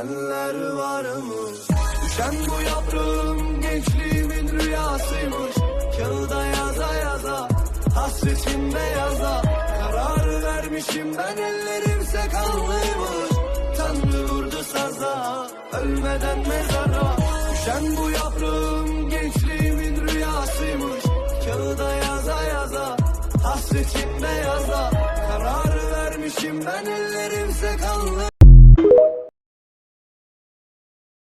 Görenler var mı? Düşen bu yaprağım gençliğimin rüyasıymış. Kağıda yaza yaza Hasretim beyaza Kararı vermişim ben ellerimse kanlıymış. Tanrı vurdu saza Ölmeden mezara. Düşen bu yaprağım gençliğimin rüyasıymış. Kağıda yaza yaza Hasretim beyaza Kararı vermişim ben ellerimse kanlı